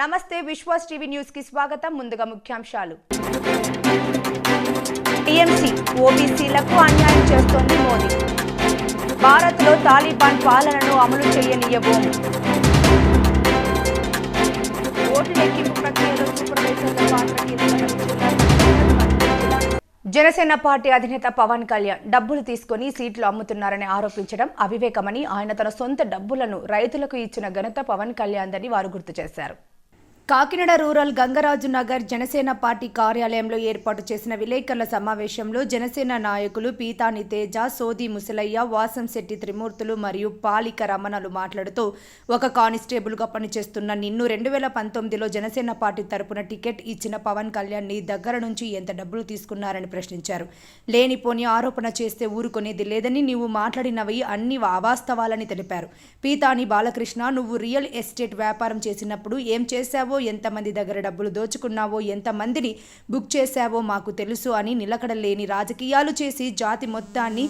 నమస్తే విశ్వాస్ టీవీ న్యూస్కి స్వాగతం. ముందుగా ముఖ్యాంశాలు. టీఎంసీ ఓబీసీలకు అన్యాయం చేస్తోంది మోదీ. భారత్లో తాలిబాన్ పాలనను అమలు చేయనీయబోము. ఓటు లెక్కింపు ప్రక్రియలో పాత్ర జనసేన పార్టీ అధినేత పవన్ కళ్యాణ్ డబ్బులు తీసుకొని సీట్లు అమ్ముతున్నారని ఆరోపించడం అవివేకమని ఆయన తన సొంత డబ్బులను రైతులకు ఇచ్చిన ఘనత పవన్ కళ్యాణ్ అని వారు గుర్తు చేశారు. కాకినాడ రూరల్ గంగరాజు నగర్ జనసేన పార్టీ కార్యాలయంలో ఏర్పాటు చేసిన విలేకరుల సమావేశంలో జనసేన నాయకులు పీతాని తేజ సోది ముసలయ్య వాసంశెట్టి త్రిమూర్తులు మరియు పాలిక రమణలు మాట్లాడుతూ ఒక కానిస్టేబుల్గా పనిచేస్తున్న నిన్ను రెండు వేల పంతొమ్మిదిలో జనసేన పార్టీ తరపున టికెట్ ఇచ్చిన పవన్ కళ్యాణ్ నీ దగ్గర నుంచి ఎంత డబ్బులు తీసుకున్నారని ప్రశ్నించారు. లేనిపోని ఆరోపణ చేస్తే ఊరుకునేది లేదని నీవు మాట్లాడినవి అన్ని అవాస్తవాలని తెలిపారు. పీతాని బాలకృష్ణ నువ్వు రియల్ ఎస్టేట్ వ్యాపారం చేసినప్పుడు ఏం చేశావో ఎంతమంది దగ్గర డబ్బులు దోచుకున్నావో ఎంతమందిని బుక్ చేశావో మాకు తెలుసు అని నిలకడలేని రాజకీయాలు చేసి జాతి మొత్తాన్ని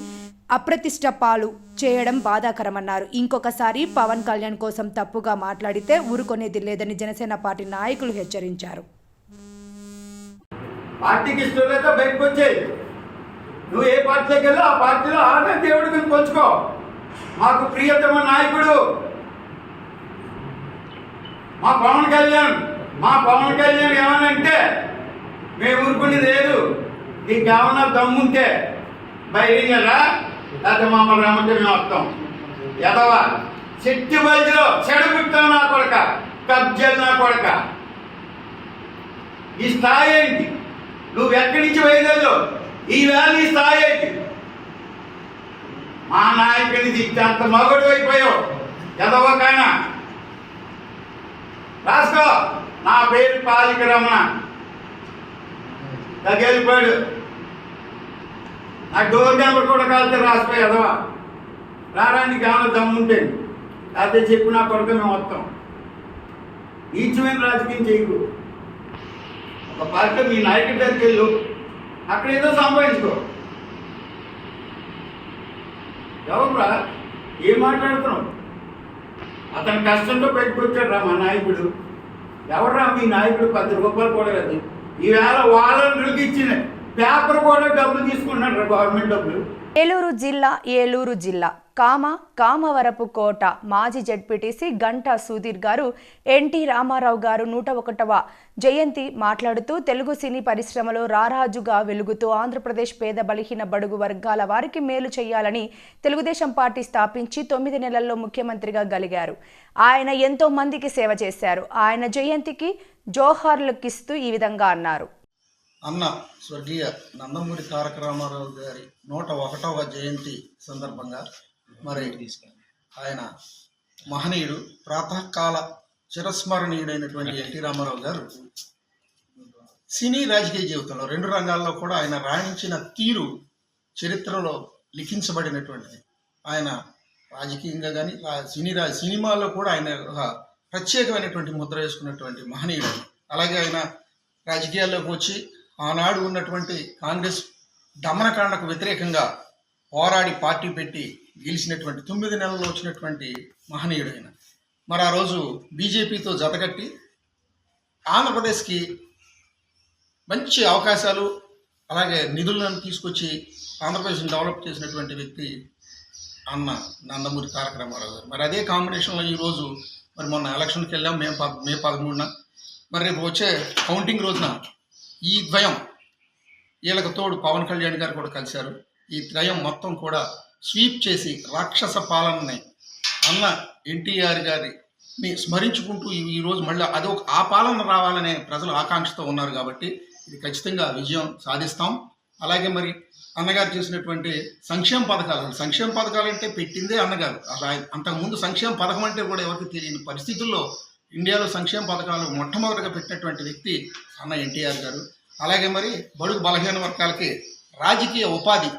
అప్రతిష్ట పాలు చేయడం బాధాకరమన్నారు. ఇంకొకసారి పవన్ కళ్యాణ్ కోసం తప్పుగా మాట్లాడితే ఊరుకొనేది లేదని జనసేన పార్టీ నాయకులు హెచ్చరించారు. పార్టీకి ఇష్టం లేదా బయటకు వచ్చేయి. నువ్వు ఏ పార్టీలోకి వెళ్ళా ఆ పార్టీలో ఆమె దేవుడికి పంచుకో మాకు ప్రియతమ నాయకుడు మా పవన్ కళ్యాణ్ మా పవన్ కళ్యాణ్ ఏమనంటే మేము ఊరుకునేది లేదు. నీకు ఏమన్నా దమ్ముంటే బయలుదేరా. లేకపోతే మమ్మల్ని రమ్మంటే మేము వస్తాం. ఎదవా? చెట్టు బయలులో చెడగొట్టావు నా కొడక కబ్జలు నా కొడక. ఈ స్థాయి ఏంటి? నువ్వు ఎక్కడి నుంచి బయలుదేరు ఈ నీ స్థాయి ఏంటి? మా నాయకుడిని దిక్కు అంత మగడు అయిపోయావు. ఎదవకైనా రాసుకో. నా పేరు పాలిక రమణ. తగ్గేళ్ళిపోయాడు నా డోర్ నెంబర్ కూడా కాలితే రాసుకో ఎదవా రారానికి ఏమైనా దమ్ముంటే లేకపోతే చెప్పు నా కొడుకు మేము వస్తాం. నీచమైన రాజకీయం చేయకు. ఒక పార్టీ మీ నాయకుడి దగ్గరికి వెళ్ళు. అక్కడ ఏదో సంపాదించుకో. ఎవరురా ఏం మాట్లాడుతున్నావు? అతని కష్టంతో పెట్టుకొచ్చాడు రా మా నాయకుడు. ఎవరురా మీ నాయకుడు? పది రూపాయలు కూడా లేదు. ఈవేళ వాలంటీర్లకు ఇచ్చిన పేపర్ కూడా డబ్బులు తీసుకుంటున్నాడు రా గవర్నమెంట్ డబ్బులు. ఏలూరు జిల్లా ఏలూరు జిల్లా. కామ కామవరపు కోట మాజీ జడ్పీటీసీ గంటా సుధీర్ గారు ఎన్టీ రామారావు గారు నూట ఒకటవ జయంతి మాట్లాడుతూ తెలుగు సినీ పరిశ్రమలో రారాజుగా వెలుగుతూ ఆంధ్రప్రదేశ్ పేద బలహీన బడుగు వర్గాల వారికి మేలు చేయాలని తెలుగుదేశం పార్టీ స్థాపించి తొమ్మిది నెలల్లో ముఖ్యమంత్రిగా గలిగారు. ఆయన ఎంతో మందికి సేవ చేశారు. ఆయన జయంతికి జోహార్లకిస్తూ ఈ విధంగా అన్నారు. అన్న స్వర్గీయ నందమూరి తారక రామారావు గారి నూట ఒకటవ జయంతి సందర్భంగా మరి ఆయన మహనీయుడు ప్రాతకాల చిరస్మరణీయుడైనటువంటి ఎన్టీ రామారావు గారు సినీ రాజకీయ జీవితంలో రెండు రంగాల్లో కూడా ఆయన రాణించిన తీరు చరిత్రలో లిఖించబడినటువంటిది. ఆయన రాజకీయంగా కానీ సినీ రా సినిమాల్లో కూడా ఆయన ఒక ప్రత్యేకమైనటువంటి ముద్ర వేసుకున్నటువంటి మహనీయుడు. అలాగే ఆయన రాజకీయాల్లోకి వచ్చి ఆనాడు ఉన్నటువంటి కాంగ్రెస్ దమనకాండకు వ్యతిరేకంగా పోరాడి పార్టీ పెట్టి గెలిచినటువంటి తొమ్మిది నెలల్లో వచ్చినటువంటి మహనీయుడు ఆయన మరి ఆ రోజు బీజేపీతో జతకట్టి ఆంధ్రప్రదేశ్కి మంచి అవకాశాలు అలాగే నిధులను తీసుకొచ్చి ఆంధ్రప్రదేశ్ని డెవలప్ చేసినటువంటి వ్యక్తి అన్న నందమూరి తారక రామారావు గారు. మరి అదే కాంబినేషన్లో ఈరోజు మరి మొన్న ఎలక్షన్కి వెళ్ళాం మే మే పదమూడున. మరి రేపు వచ్చే కౌంటింగ్ రోజున ఈ ద్వయం వీళ్ళకి తోడు పవన్ కళ్యాణ్ గారు కూడా కలిశారు. ఈ త్రయం మొత్తం కూడా స్వీప్ చేసి రాక్షస పాలనని అన్న ఎన్టీఆర్ గారిని స్మరించుకుంటూ ఈరోజు ఈ మళ్ళీ అదొక ఆ పాలన రావాలనే ప్రజలు ఆకాంక్షతో ఉన్నారు కాబట్టి ఇది ఖచ్చితంగా విజయం సాధిస్తాం. అలాగే మరి అన్నగారు చేసినటువంటి సంక్షేమ పథకాలు సంక్షేమ పథకాలు అంటే పెట్టిందే అన్నగారు. అలా అంతకుముందు సంక్షేమ పథకం అంటే కూడా ఎవరికి తెలియని పరిస్థితుల్లో ఇండియాలో సంక్షేమ పథకాలు మొట్టమొదటిగా పెట్టినటువంటి వ్యక్తి అన్న ఎన్టీఆర్ గారు. అలాగే మరి బడుగు బలహీన వర్గాలకి రాజకీయ ఉపాధి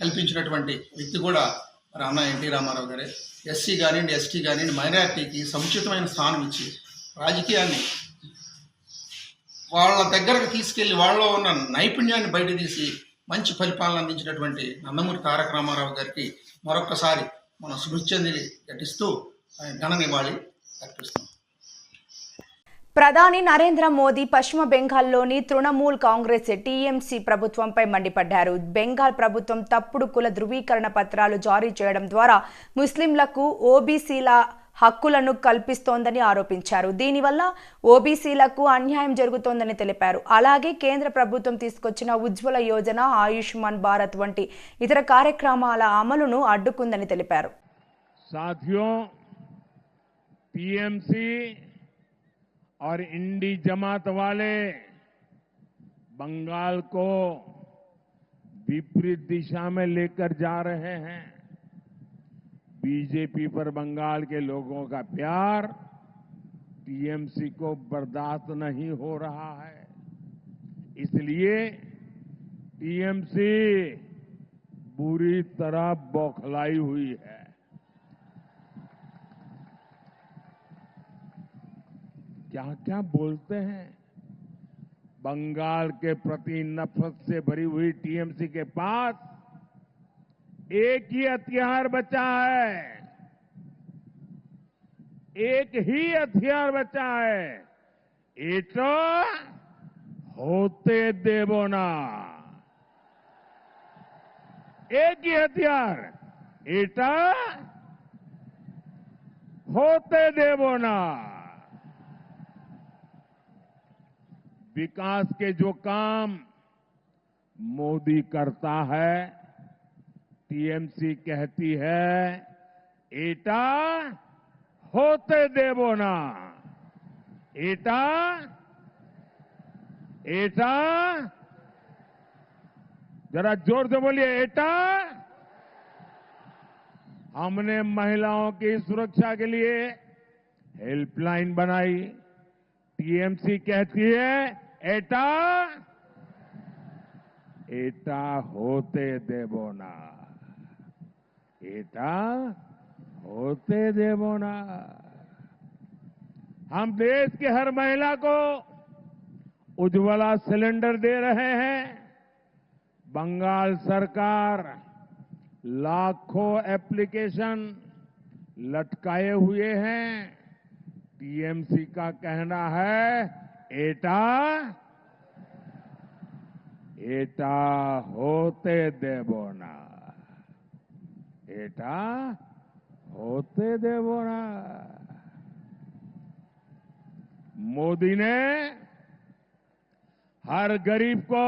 కల్పించినటువంటి వ్యక్తి కూడా మరి అన్న ఎన్టీ రామారావు గారే. ఎస్సీ కానివ్వండి ఎస్టీ కానివ్వండి మైనారిటీకి సముచితమైన స్థానం ఇచ్చి రాజకీయాన్ని వాళ్ళ దగ్గరకు తీసుకెళ్ళి వాళ్ళలో ఉన్న నైపుణ్యాన్ని బయట తీసి మంచి పరిపాలన అందించినటువంటి నందమూరి తారక రామారావు గారికి మరొక్కసారి మన శుభుచ్చందిని ఘటిస్తూ ఆయన ఘన నివాళి అర్పిస్తున్నాం. ప్రధాని నరేంద్ర మోదీ పశ్చిమ బెంగాల్లోని తృణమూల్ కాంగ్రెస్ టీఎంసీ ప్రభుత్వంపై మండిపడ్డారు. బెంగాల్ ప్రభుత్వం తప్పుడు కుల ధృవీకరణ పత్రాలు జారీ చేయడం ద్వారా ముస్లింలకు ఓబీసీల హక్కులను కల్పిస్తోందని ఆరోపించారు. దీనివల్ల ఓబీసీలకు అన్యాయం జరుగుతోందని తెలిపారు. అలాగే కేంద్ర ప్రభుత్వం తీసుకొచ్చిన ఉజ్వల యోజన ఆయుష్మాన్ భారత్ వంటి ఇతర కార్యక్రమాల అమలును అడ్డుకుందని తెలిపారు. సాథ్యం और इंडी जमात वाले बंगाल को विपरीत दिशा में लेकर जा रहे हैं। बीजेपी पर बंगाल के लोगों का प्यार टीएमसी को बर्दाश्त नहीं हो रहा है। इसलिए टीएमसी बुरी तरह बौखलाई हुई है। क्या क्या बोलते हैं? बंगाल के प्रति नफरत से भरी हुई टीएमसी के पास एक ही हथियार बचा है। एक ही हथियार बचा है। एटो होते देवो ना। एक ही हथियार। एटा होते देवो ना विकास के जो काम मोदी करता है, टीएमसी कहती है, एटा होते देवो ना। एटा एटा, जरा ज़ोर से बोलिए, एटा। हमने महिलाओं की सुरक्षा के लिए हेल्पलाइन बनाई। टीएमसी कहती है एटा? एटा होते देवो ना। एटा होते देवो ना। हम देश के हर महिला को उज्ज्वला सिलेंडर दे रहे हैं। बंगाल सरकार लाखों एप्लीकेशन लटकाए हुए हैं। टीएमसी का कहना है एटा एटा होते देवो ना। एटा होते देवो ना। मोदी ने हर गरीब को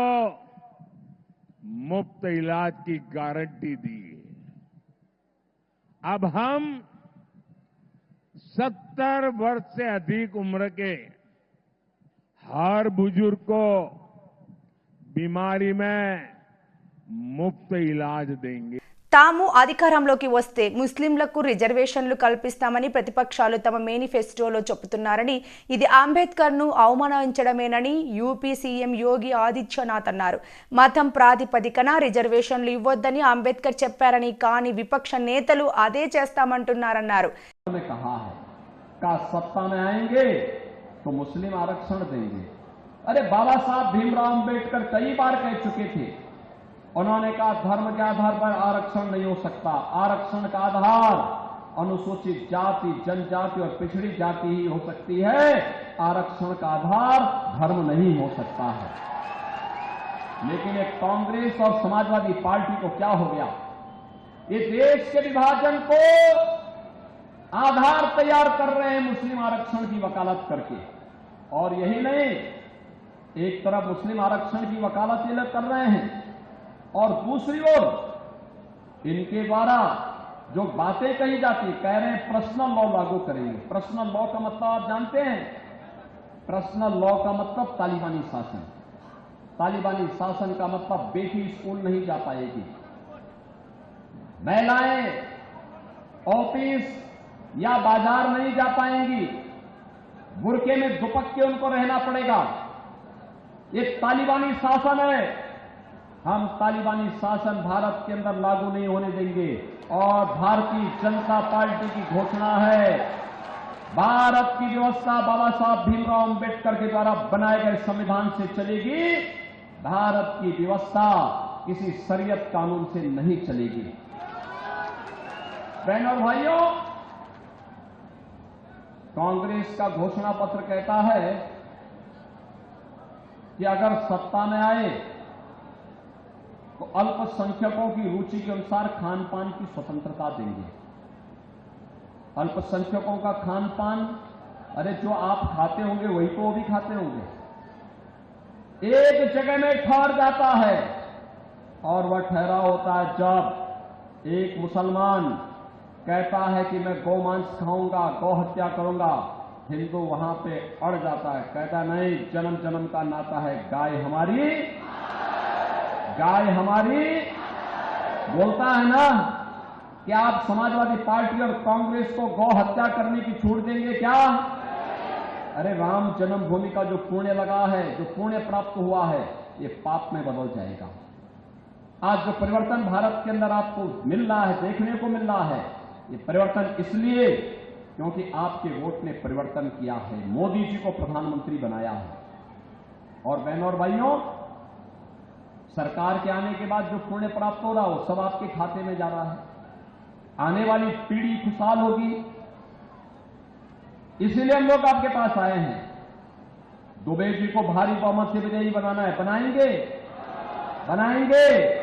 मुफ़्त इलाज की गारंटी दी। अब हम सत्तर वर्ष से अधिक उम्र के हर बुजुर्ग को बीमारी में मुफ्त इलाज देंगे తాము అధికారంలోకి వస్తే ముస్లింలకు రిజర్వేషన్లు కల్పిస్తామని ప్రతిపక్షాలు తమ మేనిఫెస్టోలో చెబుతున్నారని ఇది అంబేద్కర్ను అవమానించడమేనని యూపీ సీఎం యోగి ఆదిత్యనాథ్ అన్నారు మతం ప్రాతిపదికన రిజర్వేషన్లు ఇవ్వొద్దని అంబేద్కర్ చెప్పారని కానీ విపక్ష నేతలు అదే చేస్తామంటున్నారన్నారు तो मुस्लिम आरक्षण देंगे। अरे बाबा साहब भीमराव अंबेडकर कई बार कह चुके थे, उन्होंने कहा, धर्म के आधार पर आरक्षण नहीं हो सकता। आरक्षण का आधार अनुसूचित जाति, जनजाति और पिछड़ी जाति ही हो सकती है। आरक्षण का आधार धर्म नहीं हो सकता है। लेकिन एक कांग्रेस और समाजवादी पार्टी को क्या हो गया? ये देश के विभाजन को आधार तैयार कर रहे हैं मुस्लिम आरक्षण की वकालत करके। और यही नहीं, एक तरफ़ मुस्लिम आरक्षण की वकालत ये लोग कर रहे हैं और दूसरी ओर इनके द्वारा जो बातें कही जाती, कह रहे हैं पर्सनल लॉ लागू करेंगे। पर्सनल लॉ का मतलब आप जानते हैं? पर्सनल लॉ का मतलब तालिबानी शासन। तालिबानी शासन का मतलब बेटी स्कूल नहीं जा पाएगी। महिलाएँ ऑफ़िस या बाज़ार नहीं जा पाएँगी। बुरके में दुपक के उनको रहना पड़ेगा। ये तालिबानी शासन है। हम तालिबानी शासन भारत के अंदर लागू नहीं होने देंगे। और भारतीय जनता पार्टी की घोषणा है। भारत की व्यवस्था बाबा साहब भीमराव अंबेडकर के द्वारा बनाए गए संविधान से चलेगी। भारत की व्यवस्था किसी शरीयत कानून से नहीं चलेगी। बहनों, भाइयों कांग्रेस का घोषणा पत्र कहता है कि अगर सत्ता में आए तो अल्पसंख्यकों की रुचि के अनुसार खान पान की स्वतंत्रता देंगे। अल्पसंख्यकों का खान पान अरे जो आप खाते होंगे, वही तो वो भी खाते होंगे। एक जगह में ठहर जाता है और वह ठहरा होता है जब एक मुसलमान कहता है कि मैं गौमांस खाऊँगा, गौ हत्या करूँगा। हिंदू वहाँ पे अड़ जाता है, कहता नहीं जन्म जन्म का नाता है, गाय हमारी। गाय हमारी। बोलता है ना कि आप समाजवादी पार्टी और कांग्रेस को गौ हत्या करने की छूट देंगे क्या? अरे राम जन्मभूमि का जो पुण्य लगा है, जो पुण्य प्राप्त हुआ है, ये पाप में बदल जाएगा। आज जो परिवर्तन भारत के अंदर आपको मिल रहा है, देखने को मिल रहा है ये परिवर्तन इसलिए क्योंकि आपके वोट ने परिवर्तन किया है। मोदी जी को प्रधानमंत्री बनाया है। और बहनों और भाइयों, सरकार के आने के बाद जो पुण्य प्राप्त हो रहा है, वो सब आपके खाते में जा रहा है। आने वाली पीढ़ी खुशहाल होगी। इसीलिए हम लोग आपके पास आए हैं। दुबे जी को भारी बहुमत से विजयी बनाना है। बनाएँगे? बनाएँगे।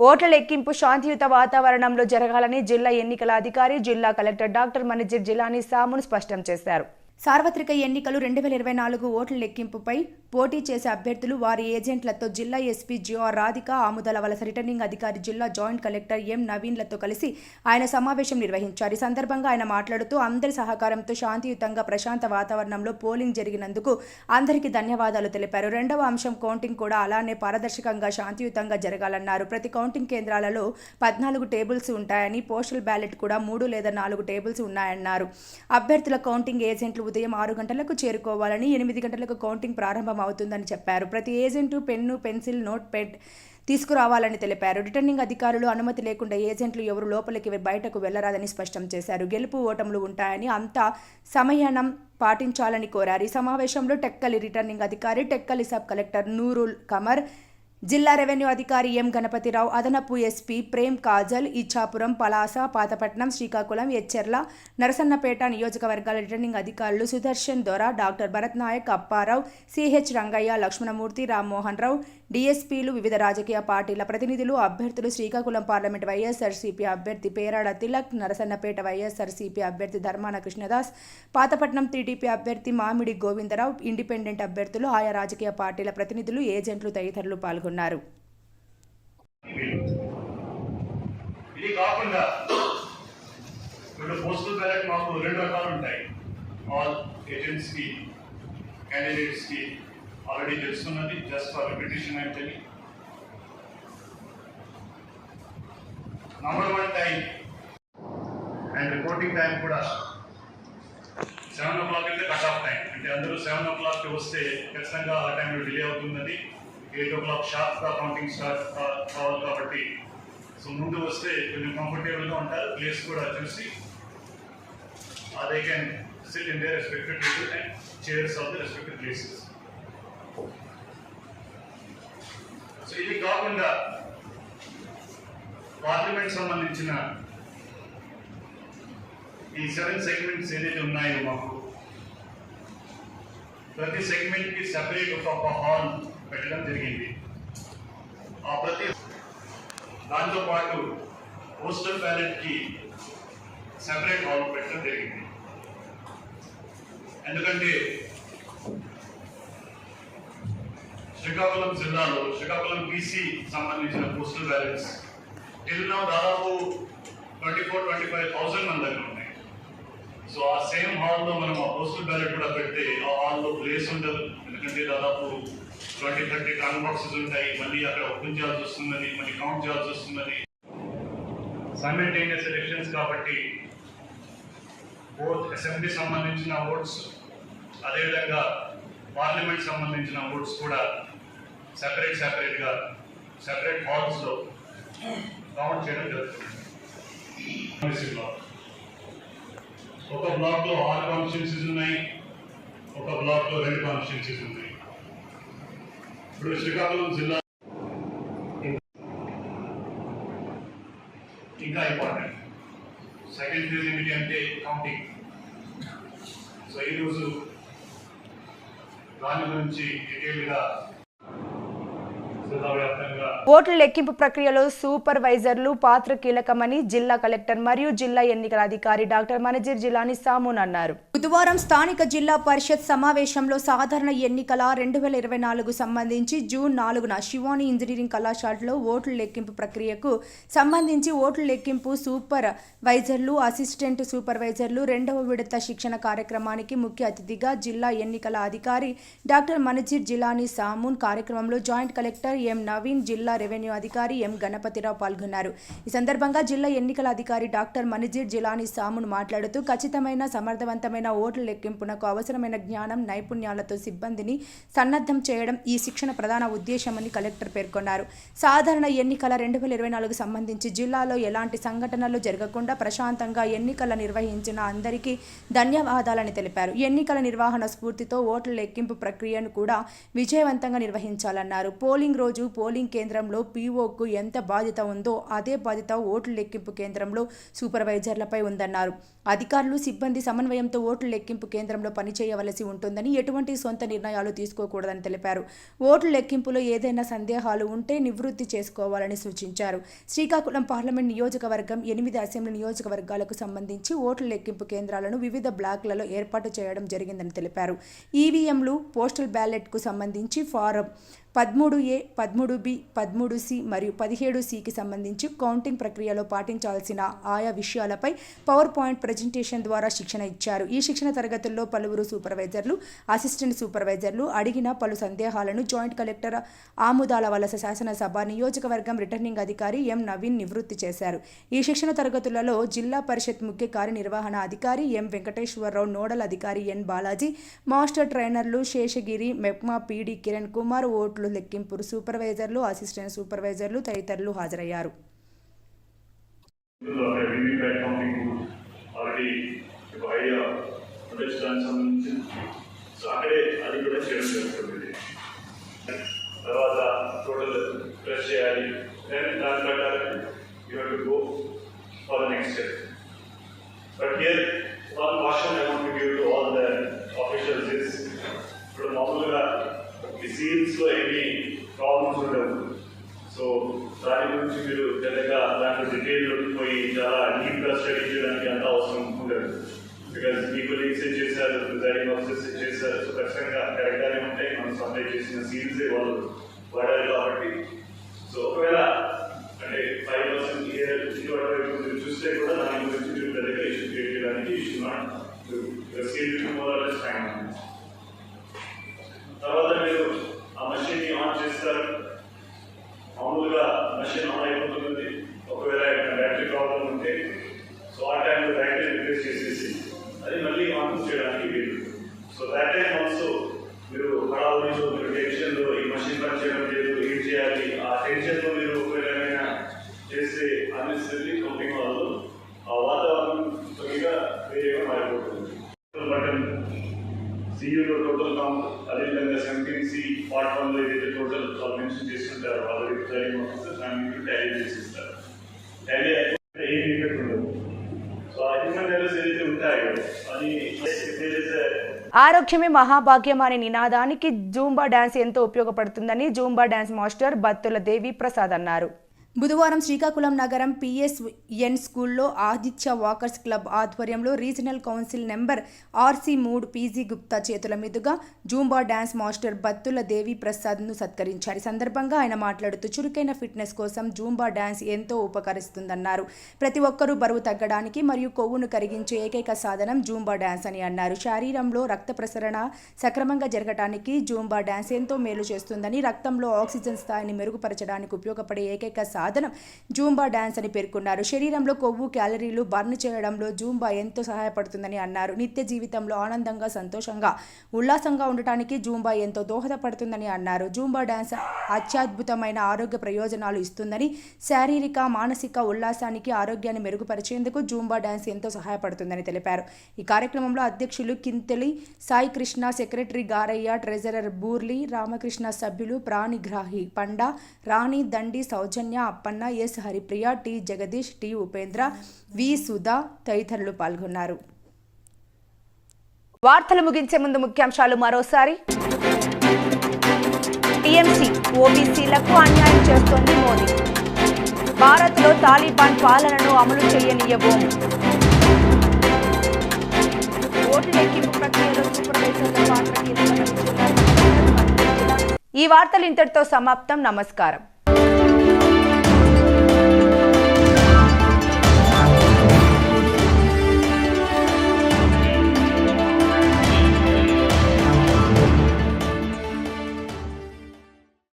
ఓట్ల లెక్కింపు శాంతియుత వాతావరణంలో జరగాలని జిల్లా ఎన్నికల అధికారి జిల్లా కలెక్టర్ డాక్టర్ మనీజిర్ జిలానీ సామును స్పష్టం చేశారు. సార్వత్రిక ఎన్నికలు రెండు వేల ఇరవై నాలుగు ఓట్ల లెక్కింపుపై పోటీ చేసే అభ్యర్థులు వారి ఏజెంట్లతో జిల్లా ఎస్పీ జిఆర్ రాధిక ఆముదల వలస రిటర్నింగ్ అధికారి జిల్లా జాయింట్ కలెక్టర్ ఎం నవీన్లతో కలిసి ఆయన సమావేశం నిర్వహించారు. ఈ సందర్భంగా ఆయన మాట్లాడుతూ అందరి సహకారంతో శాంతియుతంగా ప్రశాంత వాతావరణంలో పోలింగ్ జరిగినందుకు అందరికీ ధన్యవాదాలు తెలిపారు. రెండవ అంశం కౌంటింగ్ కూడా అలానే పారదర్శకంగా శాంతియుతంగా జరగాలన్నారు. ప్రతి కౌంటింగ్ కేంద్రాలలో పద్నాలుగు టేబుల్స్ ఉంటాయని పోస్టల్ బ్యాలెట్ కూడా మూడు లేదా నాలుగు టేబుల్స్ ఉన్నాయన్నారు. అభ్యర్థుల కౌంటింగ్ ఏజెంట్లు ఉదయం ఆరు గంటలకు చేరుకోవాలని ఎనిమిది గంటలకు కౌంటింగ్ ప్రారంభం అవుతుందని చెప్పారు. ప్రతి ఏజెంటు పెన్ను పెన్సిల్ నోట్ పెడ్ తీసుకురావాలని తెలిపారు. రిటర్నింగ్ అధికారులు అనుమతి లేకుండా ఏజెంట్లు ఎవరు లోపలికి బయటకు వెళ్ళరాదని స్పష్టం చేశారు. గెలుపు ఓటములు ఉంటాయని అంతా సమయానం పాటించాలని కోరారు. ఈ సమావేశంలో టెక్కలి రిటర్నింగ్ అధికారి టెక్కలి సబ్ కలెక్టర్ నూరుల్ కమర్ జిల్లా రెవెన్యూ అధికారి ఎం గణపతిరావు అదనపు ఎస్పీ ప్రేమ్ కాజల్ ఇచ్చాపురం పలాస పాతపట్నం శ్రీకాకుళం ఎచ్చెర్ల నరసన్నపేట నియోజకవర్గాల రిటర్నింగ్ అధికారులు సుదర్శన్ దొర డాక్టర్ భరత్ నాయక్ అప్పారావు సిహెచ్ రంగయ్య లక్ష్మణమూర్తి రామ్మోహన్ రావు డీఎస్పీలు వివిధ రాజకీయ పార్టీల ప్రతినిధులు అభ్యర్థులు శ్రీకాకుళం పార్లమెంట్ వైఎస్ఆర్సీపీ అభ్యర్థి పేరాడ తిలక్ నరసన్నపేట వైఎస్ఆర్సీపీ అభ్యర్థి ధర్మాన కృష్ణదాస్ పాతపట్నం టీడీపీ అభ్యర్థి మామిడి గోవిందరావు ఇండిపెండెంట్ అభ్యర్థులు ఆయా రాజకీయ పార్టీల ప్రతినిధులు ఏజెంట్లు తదితరులు పాల్గొన్నారు. ఇది కాకుండా ఇప్పుడు పోస్టల్ బ్యాలెట్ మాకు రెండు రకాలు ఉంటాయి. ఆల్ ఏజెంట్స్కి క్యాండిడేట్స్కి ఆల్రెడీ తెలుస్తున్నది జస్ట్ ఫర్ రిపిటేషన్ అయితే number one time and reporting time కూడా సెవెన్ ఓ క్లాక్ అయితే కట్ ఆఫ్ టైం అంటే అందరూ సెవెన్ ఓ క్లాక్కి వస్తే ఖచ్చితంగా ఆ టైంలో డిలే అవుతుందని ఎయిట్ ఓ క్లాక్ షార్ప్గా కౌంటింగ్ స్టార్ట్ కావాలి కాబట్టి. సో ముందు వస్తే కొంచెం కంఫర్టబుల్గా ఉంటారు. ప్లేస్ కూడా చూసి they can sit in their respected people and chairs of the respected places so ఇది కాకుండా పార్లమెంట్ సంబంధించిన ఈ సెవెన్ సెగ్మెంట్స్ ఏదైతే ఉన్నాయో మాకు ప్రతి సెగ్మెంట్కి సపరేట్ సెపరేట్ ఒక హాల్ పెట్టడం జరిగింది. ఆ ప్రతి దాంతో పాటు పోస్టల్ బ్యాలెట్కి సెపరేట్ హాల్ పెట్టడం జరిగింది. ఎందుకంటే శ్రీకాకుళం జిల్లాలో శ్రీకాకుళం బీసీ సంబంధించిన పోస్టల్ బ్యాలెట్స్ టిల్నా దాదాపు twenty four twenty five thousand మన దగ్గర ఉన్నాయి. సో ఆ సేమ్ హాల్లో మనం ఆ పోస్టల్ బ్యాలెట్ కూడా పెడితే ఆ హాల్లో ప్లేస్ ఉండదు. ఎందుకంటే దాదాపు ట్వంటీ థర్టీ టన్ బాక్సెస్ ఉంటాయి. మళ్ళీ అక్కడ ఓపెన్ చేయాల్సి వస్తున్నది మళ్ళీ కౌంట్ చేయాల్సి వస్తున్నది సైమిల్టేనియస్ ఎలక్షన్స్ కాబట్టి బోత్ అసెంబ్లీ సంబంధించిన ఓట్స్ అదేవిధంగా పార్లమెంట్ సంబంధించిన ఓట్స్ కూడా సెపరేట్ సెపరేట్గా సెపరేట్ హాల్స్లో కౌంట్ చేయడం జరుగుతుంది. ఒక బ్లాక్లో ఆరు కాన్స్టిట్యున్సీస్ ఉన్నాయి. ఒక బ్లాక్లో రెండు కాన్స్టిట్యున్సీస్ ఉన్నాయి. ఇప్పుడు శ్రీకాకుళం జిల్లా ఇంకా ఇంపార్టెంట్ సెకండ్ ఫేజ్ ఏమిటి అంటే కౌంటింగ్ సో ఈరోజు దాని గురించి డీటెయిల్గా జిల్లా వ్యాప్తంగా ఓట్ల లెక్కింపు ప్రక్రియలో సూపర్వైజర్లు పాత్ర కీలకమని జిల్లా కలెక్టర్ మరియు జిల్లా ఎన్నికల అధికారి డాక్టర్ మనజీర్ జిలాని సామూన్ అన్నారు. బుధవారం స్థానిక జిల్లా పరిషత్ సమావేశంలో సాధారణ ఎన్నికల రెండు వేల ఇరవై నాలుగు సంబంధించి జూన్ నాలుగున శివాని ఇంజనీరింగ్ కళాశాలలో ఓట్ల లెక్కింపు ప్రక్రియకు సంబంధించి ఓట్ల లెక్కింపు సూపర్ వైజర్లు అసిస్టెంట్ సూపర్వైజర్లు రెండవ విడత శిక్షణ కార్యక్రమానికి ముఖ్య అతిథిగా జిల్లా ఎన్నికల అధికారి డాక్టర్ మనజీర్ జిలానీ సామూన్ కార్యక్రమంలో జాయింట్ కలెక్టర్ ఎం నవీన్ జిల్లా రెవెన్యూ అధికారి ఎం గణపతిరావు పాల్గొన్నారు. ఈ సందర్భంగా జిల్లా ఎన్నికల అధికారి డాక్టర్ మనిజీర్ జిలానీ సామును మాట్లాడుతూ ఖచ్చితమైన సమర్థవంతమైన ఓట్ల లెక్కింపునకు అవసరమైన జ్ఞానం నైపుణ్యాలతో సిబ్బందిని సన్నద్ధం చేయడం ఈ శిక్షణ ప్రధాన ఉద్దేశమని కలెక్టర్ పేర్కొన్నారు. సాధారణ ఎన్నికల రెండు వేల ఇరవై నాలుగు సంబంధించి జిల్లాలో ఎలాంటి సంఘటనలు జరగకుండా ప్రశాంతంగా ఎన్నికల నిర్వహించిన అందరికీ ధన్యవాదాలని తెలిపారు. ఎన్నికల నిర్వహణ స్ఫూర్తితో ఓట్ల లెక్కింపు ప్రక్రియను కూడా విజయవంతంగా నిర్వహించాలన్నారు. పోలింగ్ రోజు పోలింగ్ కేంద్రం కేంద్రంలో పీఓకు ఎంత బాధ్యత ఉందో అదే బాధ్యత ఓట్ల లెక్కింపు కేంద్రంలో సూపర్వైజర్లపై ఉందన్నారు. అధికారులు సిబ్బంది సమన్వయంతో ఓట్ల లెక్కింపు కేంద్రంలో పనిచేయవలసి ఉంటుందని ఎటువంటి సొంత నిర్ణయాలు తీసుకోకూడదని తెలిపారు. ఓట్ల లెక్కింపులో ఏదైనా సందేహాలు ఉంటే నివృత్తి చేసుకోవాలని సూచించారు. శ్రీకాకుళం పార్లమెంట్ నియోజకవర్గం ఎనిమిది అసెంబ్లీ నియోజకవర్గాలకు సంబంధించి ఓట్ల లెక్కింపు కేంద్రాలను వివిధ బ్లాక్లలో ఏర్పాటు చేయడం జరిగిందని తెలిపారు. ఈవీఎంలు పోస్టల్ బ్యాలెట్కు సంబంధించి ఫారం పదమూడు ఏ పదమూడు బి పదమూడు సి మరియు పదిహేడు సికి సంబంధించి కౌంటింగ్ ప్రక్రియలో పాటించాల్సిన ఆయా విషయాలపై పవర్ పాయింట్ ప్రజెంటేషన్ ద్వారా శిక్షణ ఇచ్చారు. ఈ శిక్షణ తరగతుల్లో పలువురు సూపర్వైజర్లు అసిస్టెంట్ సూపర్వైజర్లు అడిగిన పలు సందేహాలను జాయింట్ కలెక్టర్ ఆముదాల వలస శాసనసభ నియోజకవర్గం రిటర్నింగ్ అధికారి ఎం. నవీన్ నివృత్తి చేశారు. ఈ శిక్షణ తరగతులలో జిల్లా పరిషత్ ముఖ్య కార్యనిర్వహణ అధికారి ఎం. వెంకటేశ్వరరావు నోడల్ అధికారి ఎన్. బాలాజీ మాస్టర్ ట్రైనర్లు శేషగిరి మెప్మా పీడి కిరణ్ కుమార్ ఓట్లు లెక్కింపు సూపర్వైజర్లు అసిస్టెంట్ సూపర్వైజర్లు తదితరులు హాజరయ్యారు. తర్వాత కౌంటింగ్ ఆల్రెడీ ఒక ఐడియా ఉండొచ్చు దానికి సంబంధించి సో అక్కడే అది కూడా చేయడం జరుగుతుంది తర్వాత టోటల్ ప్రెస్ చేయాలి దెన్ దాని ప్రకారం you have to go for the next step but here one question I want to give to all the officials is ఇప్పుడు మామూలుగా ఈ సీల్స్లో ఏమి ప్రాబ్లమ్స్ ఉండవు సో దాని గురించి మీరు పెద్దగా దాంట్లో డీటెయిల్ పోయి చాలా డీప్గా స్టడీ చేయడానికి అంత అవసరం ఉండదు బికాస్ మీ కొలీగ్స్ చేశారు ప్రిజైడింగ్ ఆఫీసర్స్ చేశారు సో ఖచ్చితంగా కరెక్ట్ గానే ఉంటాయి మనం సప్లై చేసిన సీల్స్ వాళ్ళు వాడారు కాబట్టి సో ఒకవేళ అంటే ఫైవ్ పర్సెంట్ ఇయర్ మీరు చూస్తే కూడా దాని గురించి మీరు పెద్దగా ఇష్యూ క్రియేట్ చేయడానికి issue not seal moral time తర్వాత మీరు ఆ మషిన్ని ఆన్ చేస్తారు మామూలుగా మషిన్ ఆన్ అయిపోతుంది ఒకవేళ బ్యాటరీ ప్రాబ్లం ఉంటే సో ఆ టైంలో బ్యాటరీ రిప్లేస్ చేసేసి అది మళ్ళీ ఆన్ చేయడానికి వీలు సో దాట్ టైం ఆల్సో మీరు హడావుడిలో మీరు టెన్షన్లో ఈ మషిన్ పని చేయడం లేదు ఏం చేయాలి ఆ టెన్షన్లో మీరు ఒకవేళ ఏమైనా చేస్తే అన్నెసరీ కంపెనీ వాళ్ళు ఆ వాతావరణం కొద్దిగా వేరేగా మారిపోతుంది బటన్ సియూలో టోటల్ కౌంట్ అదేవిధంగా సెవెంటీన్ సి పార్ట్ వన్లో ఏదైతే టోటల్ వాళ్ళు మెన్షన్ చేస్తుంటారో ఆల్రెడీ ప్రిజైడింగ్ ఆఫీసర్ ఏం ఉండదు. సో ఆ హ్యూమన్ ఎర్రర్స్ ఏదైతే ఉంటాయో అది ఆరోగ్యమే మహాభాగ్యం అనే నినాదానికి జూంబా డ్యాన్స్ ఎంతో ఉపయోగపడుతుందని zumba dance master Battula Devi Prasad అన్నారు. బుధవారం శ్రీకాకుళం నగరం పిఎస్ఎన్ స్కూల్లో ఆదిత్య వాకర్స్ క్లబ్ ఆధ్వర్యంలో రీజనల్ కౌన్సిల్ నెంబర్ ఆర్సీ మూడు పీజీ గుప్తా చేతుల మీదుగా zumba dance master Battula Devi ప్రసాద్ను సత్కరించారు. ఈ సందర్భంగా ఆయన మాట్లాడుతూ చురుకైన ఫిట్నెస్ కోసం జూంబా డ్యాన్స్ ఎంతో ఉపకరిస్తుందన్నారు. ప్రతి ఒక్కరూ బరువు తగ్గడానికి మరియు కొవ్వును కరిగించే ఏకైక సాధనం జూంబా డ్యాన్స్ అని అన్నారు. శరీరంలో రక్త ప్రసరణ సక్రమంగా జరగటానికి జూంబా డ్యాన్స్ ఎంతో మేలు చేస్తుందని రక్తంలో ఆక్సిజన్ స్థాయిని మెరుగుపరచడానికి ఉపయోగపడే ఏకైక సాధనం జూంబా డ్యాన్స్ అని పేర్కొన్నారు. శరీరంలో కొవ్వు క్యాలరీలు బర్న్ చేయడంలో జూంబా ఎంతో సహాయపడుతుందని అన్నారు. నిత్య జీవితంలో ఆనందంగా సంతోషంగా ఉల్లాసంగా ఉండటానికి జూంబా ఎంతో దోహదపడుతుందని అన్నారు. జూంబా డ్యాన్స్ అత్యద్భుతమైన ఆరోగ్య ప్రయోజనాలు ఇస్తుందని శారీరక మానసిక ఉల్లాసానికి ఆరోగ్యాన్ని మెరుగుపరిచేందుకు జూంబా డ్యాన్స్ ఎంతో సహాయపడుతుందని తెలిపారు. ఈ కార్యక్రమంలో అధ్యక్షులు కింతలి సాయి కృష్ణ సెక్రటరీ గారయ్య ట్రెజరర్ బూర్లి రామకృష్ణ సభ్యులు Panigrahi Panda Rani Dandi Soujanya Appanna S. Haripriya T. Jagadish T. Upendra V. Sudha తదితరులు పాల్గొన్నారు. వార్తలు ముగించే ముందు ముఖ్యాంశాలు మరోసారి. టీఎంసీ ఓబీసీలకు అన్యాయం చేస్తోంది మోదీ. భారత్లో తాలిబాన్ పాలనను అమలు చేయనీయబోము ఓటు లెక్కింపు ప్రక్రియలో సూపర్వైజర్ల పాత్ర ఈ వార్తలు ఇంతటితో సమాప్తం. నమస్కారం.